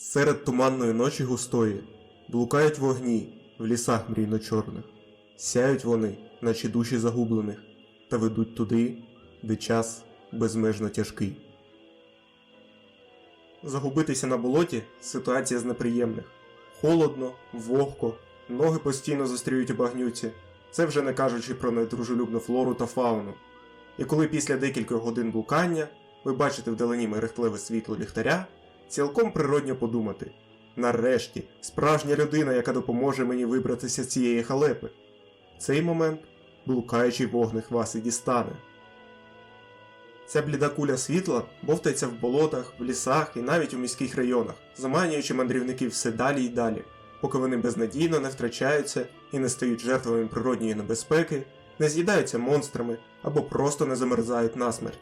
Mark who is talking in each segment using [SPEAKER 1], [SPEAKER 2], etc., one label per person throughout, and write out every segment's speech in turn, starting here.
[SPEAKER 1] Серед туманної ночі густої блукають вогні в лісах мрійно чорних. Сяють вони, наче душі загублених, та ведуть туди, де час безмежно тяжкий. Загубитися на болоті ситуація з неприємних. Холодно, вогко, ноги постійно застрюють у багнюці. Це вже не кажучи про недружелюбну флору та фауну. І коли після декількох годин блукання ви бачите вдалині мерехтливе світло ліхтаря, цілком природньо подумати: нарешті, справжня людина, яка допоможе мені вибратися з цієї халепи. Цей момент блукаючий вогник вас і дістане. Ця бліда куля світла бовтається в болотах, в лісах і навіть у міських районах, заманюючи мандрівників все далі й далі, поки вони безнадійно не втрачаються і не стають жертвами природньої небезпеки, не з'їдаються монстрами або просто не замерзають насмерть.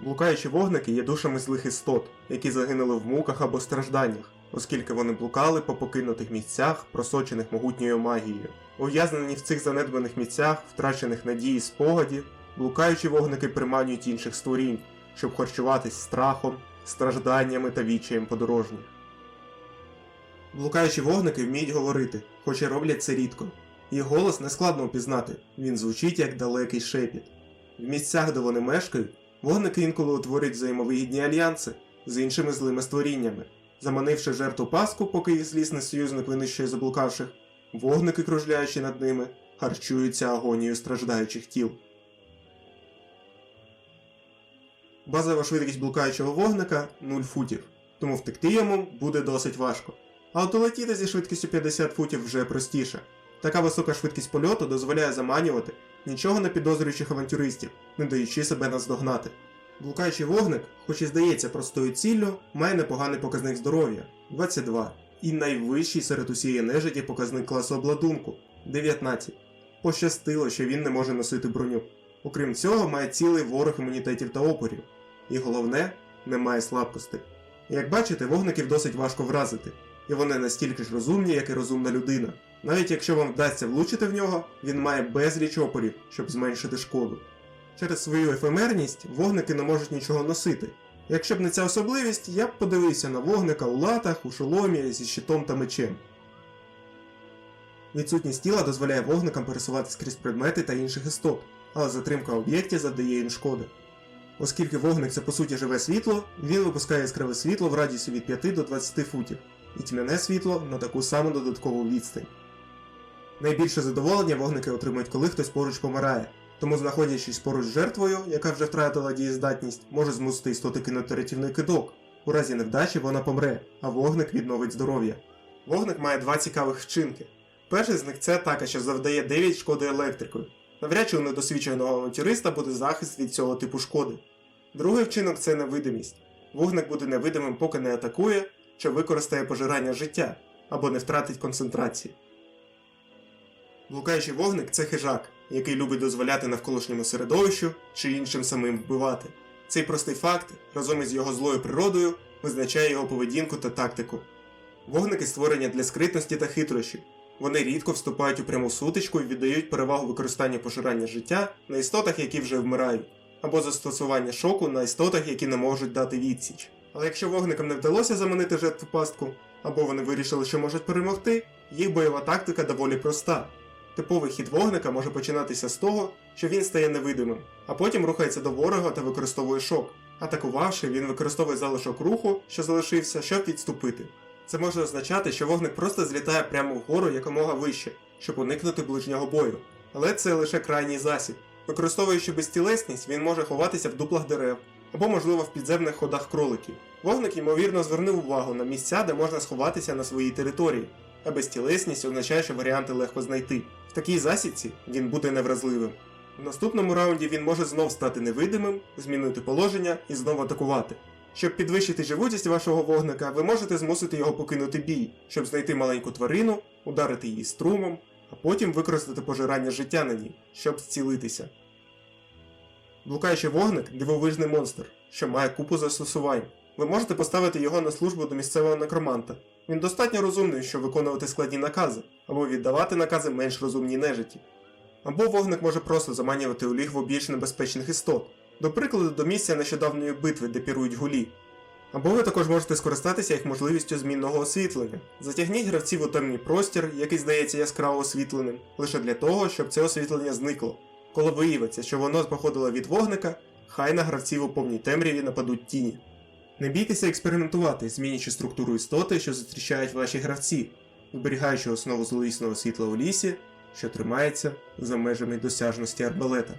[SPEAKER 1] Блукаючі вогники є душами злих істот, які загинули в муках або стражданнях, оскільки вони блукали по покинутих місцях, просочених могутньою магією. Ув'язнені в цих занедбаних місцях, втрачених надії спогадів, блукаючі вогники приманюють інших створінь, щоб харчуватись страхом, стражданнями та відчаєм подорожніх. Блукаючі вогники вміють говорити, хоч і роблять це рідко. Їх голос нескладно впізнати, він звучить як далекий шепіт. В місцях, де вони мешкають, вогники інколи утворюють взаємовигідні альянси з іншими злими створіннями. Заманивши жертву паску, поки їх злісний союзник винищує заблукавших, вогники, кружляючи над ними, харчуються агонією страждаючих тіл. Базова швидкість блукаючого вогника 0 футів, тому втекти йому буде досить важко. А от улетіти зі швидкістю 50 футів вже простіше. Така висока швидкість польоту дозволяє заманювати нічого не підозрюючих авантюристів, не даючи себе наздогнати. Блукаючий вогник, хоч і здається простою ціллю, має непоганий показник здоров'я 22, і найвищий серед усієї нежиті показник класу обладунку 19. Пощастило, що він не може носити броню. Окрім цього, має цілий ворог імунітетів та опорів. І головне, не має слабкостей. Як бачите, вогників досить важко вразити, і вони настільки ж розумні, як і розумна людина. Навіть якщо вам вдасться влучити в нього, він має безліч опорів, щоб зменшити шкоду. Через свою ефемерність вогники не можуть нічого носити. Якщо б не ця особливість, я б подивився на вогника у латах, у шоломі, зі щитом та мечем. Відсутність тіла дозволяє вогникам пересуватися крізь предмети та інших істот, але затримка об'єктів завдає їм шкоди. Оскільки вогник це по суті живе світло, він випускає яскраве світло в радіусі від 5 до 20 футів, і тьмяне світло на таку саму додаткову відстань. Найбільше задоволення вогники отримують, коли хтось поруч помирає, тому знаходячись поруч з жертвою, яка вже втратила дієздатність, може змусити істоти кинути рятівний кидок. У разі невдачі вона помре, а вогник відновить здоров'я. Вогник має два цікавих вчинки. Перший з них це атака, що завдає 9 шкоди електрикою. Навряд чи у недосвідченого авантюриста буде захист від цього типу шкоди. Другий вчинок це невидимість. Вогник буде невидимим, поки не атакує, чи використає пожирання життя, або не втратить концентрації. Блукаючий вогник це хижак, який любить дозволяти навколишньому середовищу чи іншим самим вбивати. Цей простий факт, разом із його злою природою, визначає його поведінку та тактику. Вогники створені для скритності та хитрощів. Вони рідко вступають у пряму сутичку і віддають перевагу використанню пожирання життя на істотах, які вже вмирають, або застосування шоку на істотах, які не можуть дати відсіч. Але якщо вогникам не вдалося заманити жертву пастку, або вони вирішили, що можуть перемогти, їх бойова тактика доволі проста. Типовий хід вогника може починатися з того, що він стає невидимим, а потім рухається до ворога та використовує шок. Атакувавши, він використовує залишок руху, що залишився, щоб відступити. Це може означати, що вогник просто злітає прямо вгору якомога вище, щоб уникнути ближнього бою. Але це лише крайній засіб. Використовуючи безтілесність, він може ховатися в дуплах дерев або, можливо, в підземних ходах кроликів. Вогник, ймовірно, звернув увагу на місця, де можна сховатися на своїй території, а безтілесність означає, що варіанти легко знайти. Такій засідці він буде невразливим. В наступному раунді він може знов стати невидимим, змінити положення і знову атакувати. Щоб підвищити живучість вашого вогника, ви можете змусити його покинути бій, щоб знайти маленьку тварину, ударити її струмом, а потім використати пожирання життя на ній, щоб зцілитися. Блукаючий вогник дивовижний монстр, що має купу застосувань. Ви можете поставити його на службу до місцевого некроманта. Він достатньо розумний, щоб виконувати складні накази, або віддавати накази менш розумній нежиті. Або вогник може просто заманювати у лігву більш небезпечних істот, до прикладу, до місця нещодавньої битви, де пірують гулі. Або ви також можете скористатися їх можливістю змінного освітлення. Затягніть гравців у темний простір, який здається яскраво освітленим, лише для того, щоб це освітлення зникло. Коли виявиться, що воно походило від вогника, хай на гравців у повній темряві нападуть тіні. Не бійтеся експериментувати, змінюючи структуру істоти, що зустрічають ваші гравці, зберігаючи основу зловісного світла у лісі, що тримається за межами досяжності арбалета.